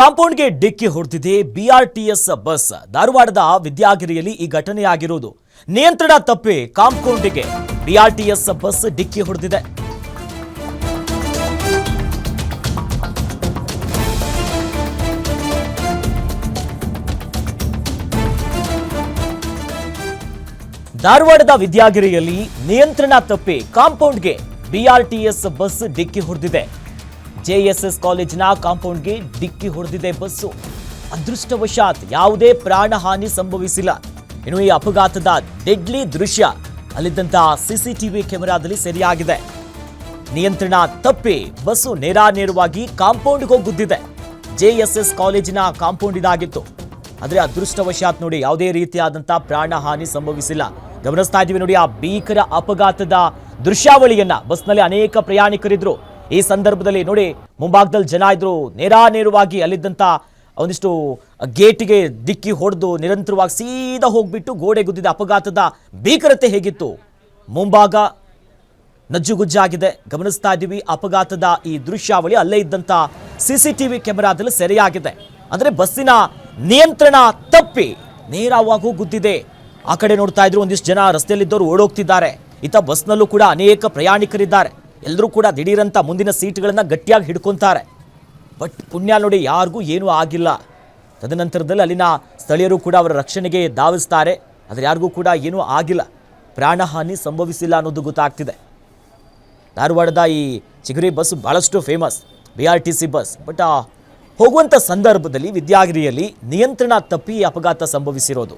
ಕಾಂಪೌಂಡ್ಗೆ ಡಿಕ್ಕಿ ಹೊಡೆದಿದೆ BRTS bus. ಧಾರವಾಡದ ವಿದ್ಯಾಗಿರಿಯಲ್ಲಿ ಈ ಘಟನೆಯಾಗಿರುವುದು ನಿಯಂತ್ರಣ ತಪ್ಪಿ ಕಾಂಪೌಂಡಿಗೆ ಬಿಆರ್ಟಿಎಸ್ ಬಸ್ ಡಿಕ್ಕಿ ಹೊಡೆದಿದೆ. ಧಾರವಾಡದ ವಿದ್ಯಾಗಿರಿಯಲ್ಲಿ ನಿಯಂತ್ರಣ ತಪ್ಪಿ ಕಾಂಪೌಂಡ್ಗೆ ಬಿಆರ್ಟಿಎಸ್ ಬಸ್ ಡಿಕ್ಕಿ ಹೊಡೆದಿದೆ. ಜೆಎಸ್ಎಸ್ ಕಾಲೇಜಿನ ಕಾಂಪೌಂಡ್ಗೆ ಡಿಕ್ಕಿ ಹೊಡೆದಿದೆ ಬಸ್ಸು. ಅದೃಷ್ಟವಶಾತ್ ಯಾವುದೇ ಪ್ರಾಣಹಾನಿ ಸಂಭವಿಸಿಲ್ಲ. ಇನ್ನು ಈ ಅಪಘಾತದ ಡೆಡ್ಲಿ ದೃಶ್ಯ, ಅಲ್ಲಿದ್ದಂತಹ ಸಿಸಿಟಿವಿ ಕ್ಯಾಮೆರಾದಲ್ಲಿ ಸೆರೆಯಾಗಿದೆ. ನಿಯಂತ್ರಣ ತಪ್ಪಿ, ಬಸ್ಸು ನೇರಾನೇರವಾಗಿ ಕಾಂಪೌಂಡ್ಗೆ ಹೋಗಿ ಗುದ್ದಿದೆ ಜೆಎಸ್ಎಸ್ ಕಾಲೇಜಿನ ಕಾಂಪೌಂಡ್ ಇದಾಗಿತ್ತು. ಆದರೆ ಅದೃಷ್ಟವಶಾತ್ ನೋಡಿ ಯಾವುದೇ ರೀತಿಯಾದಂತಹ ಪ್ರಾಣಹಾನಿ ಸಂಭವಿಸಿಲ್ಲ. ಗಮನಿಸ್ತಾ ಇದ್ದೀವಿ ನೋಡಿ ಆ ಭೀಕರ ಅಪಘಾತದ ದೃಶ್ಯಾವಳಿಯನ್ನ. ಬಸ್ನಲ್ಲಿ ಅನೇಕ ಪ್ರಯಾಣಿಕರಿದ್ರು. ಈ ಸಂದರ್ಭದಲ್ಲಿ ನೋಡಿ, ಮುಂಭಾಗದಲ್ಲಿ ಜನ ಇದ್ರು ನೇರಾನೇರವಾಗಿ ಅಲ್ಲಿದ್ದಂಥ ಒಂದಿಷ್ಟು ಗೇಟಿಗೆ ದಿಕ್ಕಿ ಹೊಡೆದು ನಿರಂತರವಾಗಿ ಸೀದಾ ಹೋಗ್ಬಿಟ್ಟು ಗೋಡೆ ಗುದ್ದಿದ ಅಪಘಾತದ ಭೀಕರತೆ ಹೇಗಿತ್ತು? ಮುಂಭಾಗ ನಜ್ಜುಗುಜ್ಜಾಗಿದೆ ಗಮನಿಸ್ತಾ ಇದ್ದೀವಿ, ಅಪಘಾತದ ಈ ದೃಶ್ಯಾವಳಿ ಅಲ್ಲೇ ಇದ್ದಂತ ವಿ ಕ್ಯಾಮೆರಾದಲ್ಲಿ ಸೆರೆಯಾಗಿದೆ. ಅಂದ್ರೆ ಬಸ್ಸಿನ ನಿಯಂತ್ರಣ ತಪ್ಪಿ ನೇರವಾಗೂ ಗುದ್ದಿದೆ. ಆ ಕಡೆ ನೋಡ್ತಾ ಇದ್ರು, ಒಂದಿಷ್ಟು ಜನ ರಸ್ತೆಯಲ್ಲಿದ್ದವರು ಓಡೋಗ್ತಿದ್ದಾರೆ. ಇತ್ತ ಬಸ್ನಲ್ಲೂ ಕೂಡ ಅನೇಕ ಪ್ರಯಾಣಿಕರಿದ್ದಾರೆ. ಎಲ್ಲರೂ ಕೂಡ ದಿಢೀರಂತ ಮುಂದಿನ ಸೀಟ್ಗಳನ್ನು ಗಟ್ಟಿಯಾಗಿ ಹಿಡ್ಕೊತಾರೆ. ಬಟ್ ಪುಣ್ಯ ನೋಡಿ ಯಾರಿಗೂ ಏನೂ ಆಗಿಲ್ಲ. ತದನಂತರದಲ್ಲಿ ಅಲ್ಲಿನ ಸ್ಥಳೀಯರು ಕೂಡ ಅವರ ರಕ್ಷಣೆಗೆ ಧಾವಿಸ್ತಾರೆ. ಆದರೆ ಯಾರಿಗೂ ಕೂಡ ಏನೂ ಆಗಿಲ್ಲ. ಪ್ರಾಣಹಾನಿ ಸಂಭವಿಸಿಲ್ಲ ಅನ್ನೋದು ಗೊತ್ತಾಗ್ತಿದೆ. ಧಾರವಾಡದ ಈ ಚಿಗುರಿ ಬಸ್ ಭಾಳಷ್ಟು famous B R T C bus. But ಹೋಗುವಂಥ ಸಂದರ್ಭದಲ್ಲಿ ವಿದ್ಯಾಗಿರಿಯಲ್ಲಿ ನಿಯಂತ್ರಣ ತಪ್ಪಿ ಅಪಘಾತ ಸಂಭವಿಸಿರೋದು.